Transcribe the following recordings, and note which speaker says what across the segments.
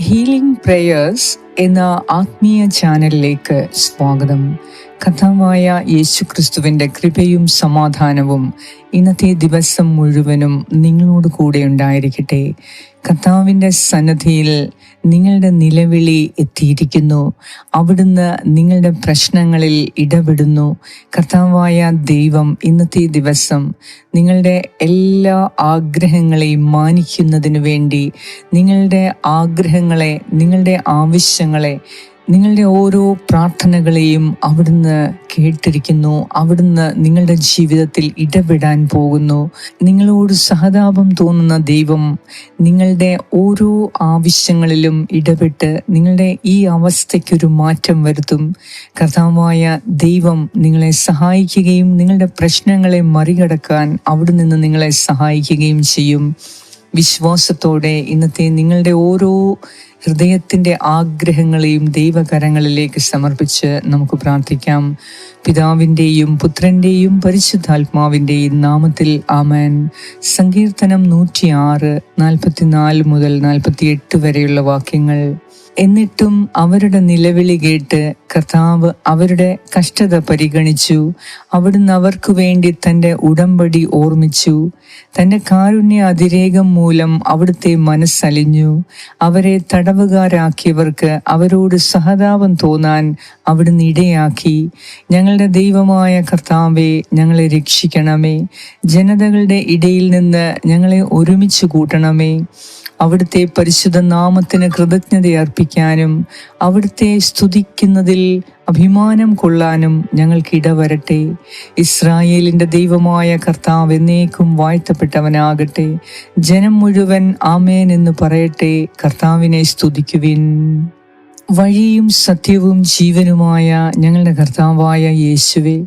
Speaker 1: Healing prayers എന്ന ആത്മീയ ചാനലിലേക്ക് സ്വാഗതം. കഥാവായ യേശു ക്രിസ്തുവിന്റെ കൃപയും സമാധാനവും ഇന്നത്തെ ദിവസം മുഴുവനും നിങ്ങളോട് കൂടെ ഉണ്ടായിരിക്കട്ടെ. കഥാവിന്റെ സന്നദ്ധിയിൽ നിങ്ങളുടെ നിലവിളി എത്തിയിരിക്കുന്നു. അവിടുന്ന് നിങ്ങളുടെ പ്രശ്നങ്ങളിൽ ഇടപെടുന്നു. കർത്താവായ ദൈവം ഇന്നത്തെ ദിവസം നിങ്ങളുടെ എല്ലാ ആഗ്രഹങ്ങളെയും മാനിക്കുന്നതിന് വേണ്ടി നിങ്ങളുടെ ആഗ്രഹങ്ങളെ നിങ്ങളുടെ ആവശ്യങ്ങളെ നിങ്ങളുടെ ഓരോ പ്രാർത്ഥനകളെയും അവിടുന്ന് കേട്ടിരിക്കുന്നു. അവിടുന്ന് നിങ്ങളുടെ ജീവിതത്തിൽ ഇടപെടാൻ പോകുന്നു. നിങ്ങളോട് സഹതാപം തോന്നുന്ന ദൈവം നിങ്ങളുടെ ഓരോ ആവശ്യങ്ങളിലും ഇടപെട്ട് നിങ്ങളുടെ ഈ അവസ്ഥയ്ക്കൊരു മാറ്റം വരുത്തും. കർത്താവായ ദൈവം നിങ്ങളെ സഹായിക്കുകയും നിങ്ങളുടെ പ്രശ്നങ്ങളെ മറികടക്കാൻ അവിടെ നിന്ന് നിങ്ങളെ സഹായിക്കുകയും ചെയ്യും. വിശ്വാസത്തോടെ ഇന്നത്തെ നിങ്ങളുടെ ഓരോ ഹൃദയത്തിന്റെ ആഗ്രഹങ്ങളെയും ദൈവകരങ്ങളിലേക്ക് സമർപ്പിച്ച് നമുക്ക് പ്രാർത്ഥിക്കാം. പിതാവിന്റെയും പുത്രന്റെയും പരിശുദ്ധാത്മാവിന്റെയും നാമത്തിൽ ആമേൻ. സങ്കീർത്തനം നൂറ്റിയാറ് നാൽപ്പത്തിനാല് മുതൽ നാൽപ്പത്തിയെട്ട് വരെയുള്ള വാക്യങ്ങൾ. എന്നിട്ടും അവരുടെ നിലവിളി കേട്ട് കർത്താവ് അവരുടെ കഷ്ടത പരിഗണിച്ചു. അവിടുന്ന് അവർക്ക് വേണ്ടി തന്റെ ഉടമ്പടി ഓർമ്മിച്ചു. തന്റെ കാരുണ്യ അതിരേകം മൂലം അവിടുത്തെ മനസ്സലിഞ്ഞു. അവരെ തടവുകാരാക്കിയവർക്ക് അവരോട് സഹതാപം തോന്നാൻ അവിടുന്ന് ഇടയാക്കി. ഞങ്ങളുടെ ദൈവമായ കർത്താവെ ഞങ്ങളെ രക്ഷിക്കണമേ. ജനതകളുടെ ഇടയിൽ നിന്ന് ഞങ്ങളെ ഒരുമിച്ച് കൂട്ടണമേ. അവിടുത്തെ പരിശുദ്ധ നാമത്തിന് കൃതജ്ഞത അർപ്പിക്കാനും അവിടുത്തെ സ്തുതിക്കുന്നതിൽ അഭിമാനം കൊള്ളാനും ഞങ്ങൾക്ക് ഇടവരട്ടെ. ഇസ്രായേലിന്റെ ദൈവമായ കർത്താവ് എന്നേക്കും വാഴ്ത്തപ്പെട്ടവനാകട്ടെ. ജനം മുഴുവൻ ആമേൻ എന്ന് പറയട്ടെ. കർത്താവിനെ സ്തുതിക്കുവിൻ. വഴിയും സത്യവും ജീവനുമായ ഞങ്ങളുടെ കർത്താവായ യേശുവെ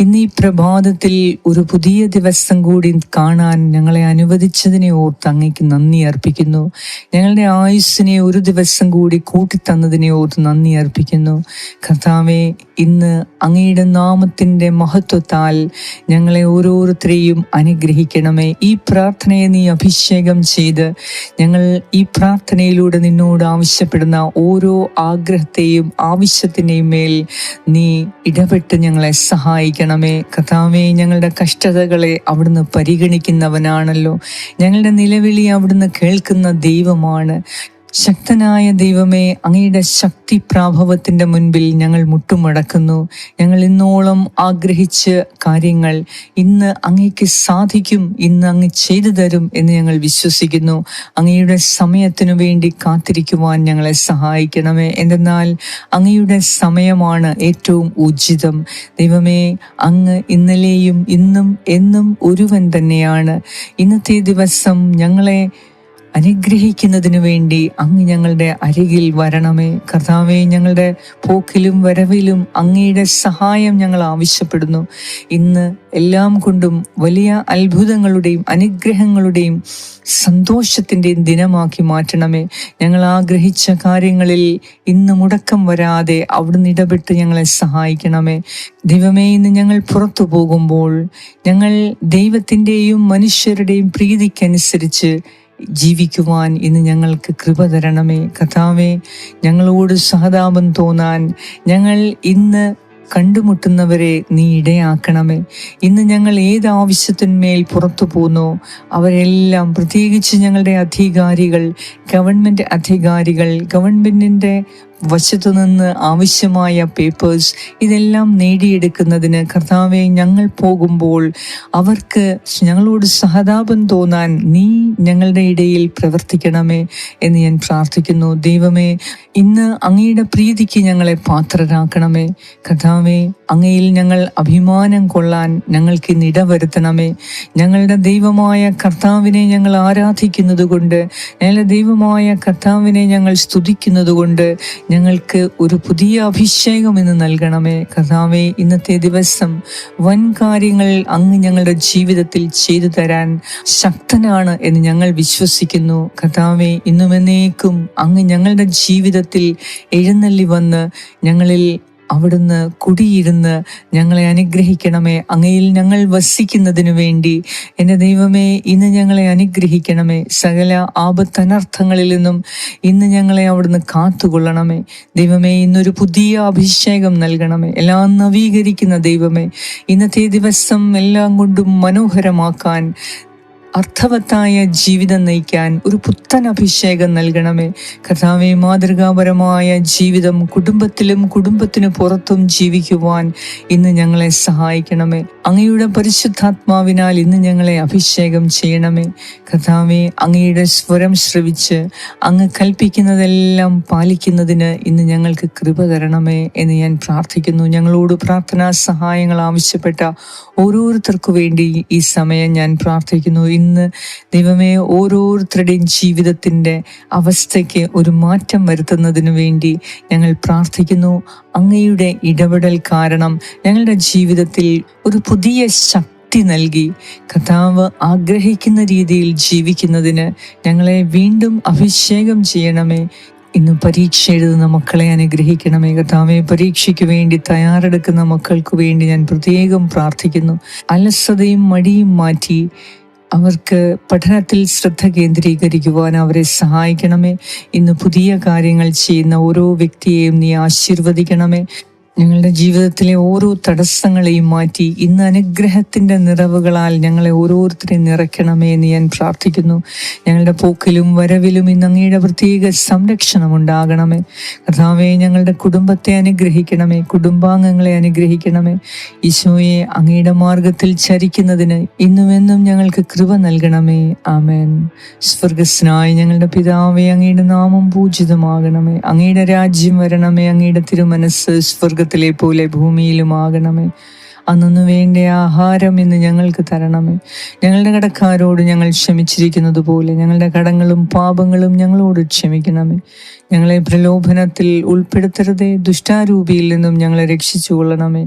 Speaker 1: ഇന്ന് ഈ പ്രഭാതത്തിൽ ഒരു പുതിയ ദിവസം കൂടി കാണാൻ ഞങ്ങളെ അനുവദിച്ചതിനെ ഓർത്ത് അങ്ങേക്ക് നന്ദി അർപ്പിക്കുന്നു. ഞങ്ങളുടെ ആയുസ്സിനെ ഒരു ദിവസം കൂടി കൂട്ടിത്തന്നതിനെ ഓർത്ത് നന്ദി അർപ്പിക്കുന്നു. കർത്താവെ ഇന്ന് അങ്ങയുടെ നാമത്തിന്റെ മഹത്വത്താൽ ഞങ്ങളെ ഓരോരുത്തരെയും അനുഗ്രഹിക്കണമേ. ഈ പ്രാർത്ഥനയെ നീ അഭിഷേകം ചെയ്ത് ഞങ്ങൾ ഈ പ്രാർത്ഥനയിലൂടെ നിന്നോട് ആവശ്യപ്പെടുന്ന ഓരോ ആഗ്രഹത്തെയും ആവശ്യത്തിന്റെയും മേൽ നീ ഇടപെട്ട് ഞങ്ങളെ സഹായിക്കണമേ. കഥാവേ ഞങ്ങളുടെ കഷ്ടതകളെ അവിടുന്ന് പരിഗണിക്കുന്നവനാണല്ലോ. ഞങ്ങളുടെ നിലവിളി അവിടുന്ന് കേൾക്കുന്ന ദൈവമാണ്. ശക്തനായ ദൈവമേ അങ്ങയുടെ ശക്തി പ്രാഭവത്തിന്റെ മുൻപിൽ ഞങ്ങൾ മുട്ടുമടക്കുന്നു. ഞങ്ങൾ ഇന്നോളം ആഗ്രഹിച്ച കാര്യങ്ങൾ ഇന്ന് അങ്ങേക്ക് സാധിക്കും ഇന്ന് അങ്ങ് ചെയ്തു തരും എന്ന് ഞങ്ങൾ വിശ്വസിക്കുന്നു. അങ്ങയുടെ സമയത്തിനു വേണ്ടി കാത്തിരിക്കുവാൻ ഞങ്ങളെ സഹായിക്കണമേ. എന്തെന്നാൽ അങ്ങയുടെ സമയമാണ് ഏറ്റവും ഉചിതം. ദൈവമേ അങ്ങ് ഇന്നലെയും ഇന്നും എന്നും ഒരുവൻ തന്നെയാണ്. ഇന്നത്തെ ദിവസം ഞങ്ങളെ അനുഗ്രഹിക്കുന്നതിനു വേണ്ടി അങ്ങ് ഞങ്ങളുടെ അരികിൽ വരണമേ. കർത്താവെ ഞങ്ങളുടെ പോക്കിലും വരവിലും അങ്ങയുടെ സഹായം ഞങ്ങൾ ആവശ്യപ്പെടുന്നു. ഇന്ന് എല്ലാം കൊണ്ടും വലിയ അത്ഭുതങ്ങളുടെയും അനുഗ്രഹങ്ങളുടെയും സന്തോഷത്തിന്റെയും ദിനമാക്കി മാറ്റണമേ. ഞങ്ങൾ ആഗ്രഹിച്ച കാര്യങ്ങളിൽ ഇന്ന് മുടക്കം വരാതെ അവിടുന്ന് ഇടപെട്ട് ഞങ്ങളെ സഹായിക്കണമേ. ദൈവമേ ഇന്ന് ഞങ്ങൾ പുറത്തു പോകുമ്പോൾ ഞങ്ങൾ ദൈവത്തിന്റെയും മനുഷ്യരുടെയും പ്രീതിക്കനുസരിച്ച് ജീവിക്കുവാൻ ഇന്ന് ഞങ്ങൾക്ക് കൃപ തരണമേ. കഥാവേ ഞങ്ങളോട് സഹതാപം തോന്നാൻ ഞങ്ങൾ ഇന്ന് കണ്ടുമുട്ടുന്നവരെ നീ ഇടയാക്കണമേ. ഇന്ന് ഞങ്ങൾ ഏത് ആവശ്യത്തിന്മേൽ പുറത്തു പോന്നോ അവരെല്ലാം പ്രത്യേകിച്ച് ഞങ്ങളുടെ അധികാരികൾ ഗവൺമെന്റ് അധികാരികൾ ഗവൺമെന്റിന്റെ വശത്തു നിന്ന് ആവശ്യമായ പേപ്പേഴ്സ് ഇതെല്ലാം നേടിയെടുക്കുന്നതിന് കർത്താവെ ഞങ്ങൾ പോകുമ്പോൾ അവർക്ക് ഞങ്ങളോട് സഹതാപം തോന്നാൻ നീ ഞങ്ങളുടെ ഇടയിൽ പ്രവർത്തിക്കണമേ എന്ന് ഞാൻ പ്രാർത്ഥിക്കുന്നു. ദൈവമേ ഇന്ന് അങ്ങയുടെ പ്രീതിക്ക് ഞങ്ങളെ പാത്രരാക്കണമേ. കർത്താവെ അങ്ങയിൽ ഞങ്ങൾ അഭിമാനം കൊള്ളാൻ ഞങ്ങൾക്ക് ഇന്ന് ഇടവരുത്തണമേ. ഞങ്ങളുടെ ദൈവമായ കർത്താവിനെ ഞങ്ങൾ ആരാധിക്കുന്നത് കൊണ്ട് ഞങ്ങളുടെ ദൈവമായ കർത്താവിനെ ഞങ്ങൾ സ്തുതിക്കുന്നത് കൊണ്ട് ഞങ്ങൾക്ക് ഒരു പുതിയ അഭിഷേകം എന്ന് നൽകണമേ. കർത്താവെ ഇന്നത്തെ ദിവസം വൻ കാര്യങ്ങൾ അങ്ങ് ഞങ്ങളുടെ ജീവിതത്തിൽ ചെയ്തു തരാൻ ശക്തനാണ് എന്ന് ഞങ്ങൾ വിശ്വസിക്കുന്നു. കർത്താവെ ഇന്നുമെന്നേക്കും അങ്ങ് ഞങ്ങളുടെ ജീവിതത്തിൽ എഴുന്നള്ളി വന്ന് ഞങ്ങളിൽ അവിടുന്ന് കുടിയിരുന്ന് ഞങ്ങളെ അനുഗ്രഹിക്കണമേ. അങ്ങയിൽ ഞങ്ങൾ വസിക്കുന്നതിനു വേണ്ടി. എന്റെ ദൈവമേ ഇന്ന് ഞങ്ങളെ അനുഗ്രഹിക്കണമേ. സകല ആപത്തനർത്ഥങ്ങളിൽ നിന്നും ഇന്ന് ഞങ്ങളെ അവിടുന്ന് കാത്തുകൊള്ളണമേ. ദൈവമേ ഇന്നൊരു പുതിയ അഭിഷേകം നൽകണമേ. എല്ലാം നവീകരിക്കുന്ന ദൈവമേ ഇന്നത്തെ ദിവസം എല്ലാം കൊണ്ടും മനോഹരമാക്കാൻ അർത്ഥവത്തായ ജീവിതം നയിക്കാൻ ഒരു പുത്തൻ അഭിഷേകം നൽകണമേ. കഥാവേ മാതൃകാപരമായ ജീവിതം കുടുംബത്തിലും കുടുംബത്തിനു പുറത്തും ജീവിക്കുവാൻ ഇന്ന് ഞങ്ങളെ സഹായിക്കണമേ. അങ്ങയുടെ പരിശുദ്ധാത്മാവിനാൽ ഇന്ന് ഞങ്ങളെ അഭിഷേകം ചെയ്യണമേ. കഥാവെ അങ്ങയുടെ സ്വരം ശ്രവിച്ച് അങ്ങ് കൽപ്പിക്കുന്നതെല്ലാം പാലിക്കുന്നതിന് ഇന്ന് ഞങ്ങൾക്ക് കൃപ തരണമേ എന്ന് ഞാൻ പ്രാർത്ഥിക്കുന്നു. ഞങ്ങളോട് പ്രാർത്ഥനാ സഹായങ്ങൾ ആവശ്യപ്പെട്ട ഓരോരുത്തർക്കു വേണ്ടി ഈ സമയം ഞാൻ പ്രാർത്ഥിക്കുന്നു. ഇന്ന് ദൈവമേ ഓരോരുത്തരുടെയും ജീവിതത്തിന്റെ അവസ്ഥയ്ക്ക് ഒരു മാറ്റം വരുത്തുന്നതിനു വേണ്ടി ഞങ്ങൾ പ്രാർത്ഥിക്കുന്നു. അങ്ങയുടെ ഇടപെടൽ കാരണം ഞങ്ങളുടെ ജീവിതത്തിൽ ഒരു പുതിയ ശക്തി നൽകി. കഥാവ് ആഗ്രഹിക്കുന്ന രീതിയിൽ ജീവിക്കുന്നതിന് ഞങ്ങളെ വീണ്ടും അഭിഷേകം ചെയ്യണമേ. ഇന്ന് പരീക്ഷ എഴുതുന്ന മക്കളെ അനുഗ്രഹിക്കണമേ. കർത്താവെ പരീക്ഷയ്ക്ക് വേണ്ടി തയ്യാറെടുക്കുന്ന മക്കൾക്ക് വേണ്ടി ഞാൻ പ്രത്യേകം പ്രാർത്ഥിക്കുന്നു. അലസതയും മടിയും മാറ്റി അവർക്ക് പഠനത്തിൽ ശ്രദ്ധ കേന്ദ്രീകരിക്കുവാൻ അവരെ സഹായിക്കണമേ. ഇന്ന് പുതിയ കാര്യങ്ങൾ ചെയ്യുന്ന ഓരോ വ്യക്തിയെയും നീ ആശീർവദിക്കണമേ. ഞങ്ങളുടെ ജീവിതത്തിലെ ഓരോ തടസ്സങ്ങളെയും മാറ്റി ഇന്ന് അനുഗ്രഹത്തിന്റെ നിറവുകളാൽ ഞങ്ങളെ ഓരോരുത്തരെയും നിറയ്ക്കണമേ എന്ന് ഞാൻ പ്രാർത്ഥിക്കുന്നു. ഞങ്ങളുടെ പോക്കിലും വരവിലും ഇന്ന് അങ്ങയുടെ പ്രത്യേക സംരക്ഷണം ഉണ്ടാകണമേ കർത്താവെ ഞങ്ങളുടെ കുടുംബത്തെ അനുഗ്രഹിക്കണമേ കുടുംബാംഗങ്ങളെ അനുഗ്രഹിക്കണമേ. ഈശോയെ അങ്ങയുടെ മാർഗത്തിൽ ചരിക്കുന്നതിന് ഇന്നുമെന്നും ഞങ്ങൾക്ക് കൃപ നൽകണമേ. ആമേൻ. സ്വർഗസ്നായി ഞങ്ങളുടെ പിതാവെ അങ്ങയുടെ നാമം പൂജിതമാകണമേ. അങ്ങയുടെ രാജ്യം വരണമേ അങ്ങയുടെ തിരുമനസ് സ്വർഗ സ്വർഗത്തിലെ പോലെ ഭൂമിയിലുമാകണമേ. അന്നു വേണ്ട ആഹാരം ഇന്ന് ഞങ്ങൾക്ക് തരണമേ. ഞങ്ങളുടെ കടക്കാരോട് ഞങ്ങൾ ക്ഷമിച്ചിരിക്കുന്നത് പോലെ ഞങ്ങളുടെ കടങ്ങളും പാപങ്ങളും ഞങ്ങളോട് ക്ഷമിക്കണമേ. ഞങ്ങളെ പ്രലോഭനത്തിൽ ഉൾപ്പെടുത്തരുതേ. ദുഷ്ടാരൂപിയിൽ നിന്നും ഞങ്ങളെ രക്ഷിച്ചു കൊള്ളണമേ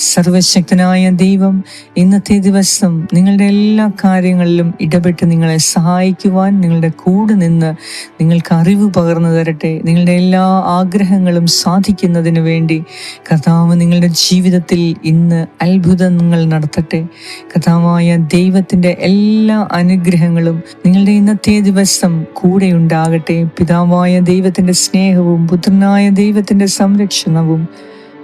Speaker 1: സർവശക്തനായ ദൈവം ഇന്നത്തെ ദിവസം നിങ്ങളുടെ എല്ലാ കാര്യങ്ങളിലും ഇടപെട്ട് നിങ്ങളെ സഹായിക്കുവാൻ നിങ്ങളുടെ കൂടെ നിന്ന് നിങ്ങൾക്ക് അറിവ് പകർന്നു തരട്ടെ. നിങ്ങളുടെ എല്ലാ ആഗ്രഹങ്ങളും സാധിക്കുന്നതിന് വേണ്ടി കഥാവ് നിങ്ങളുടെ ജീവിതത്തിൽ ഇന്ന് അത്ഭുതങ്ങൾ നടത്തട്ടെ. കഥാവായ ദൈവത്തിന്റെ എല്ലാ അനുഗ്രഹങ്ങളും നിങ്ങളുടെ ഇന്നത്തെ ദിവസം കൂടെ ഉണ്ടാകട്ടെ. പിതാവായ ദൈവത്തിന്റെ സ്നേഹവും പുത്രനായ ദൈവത്തിന്റെ സംരക്ഷണവും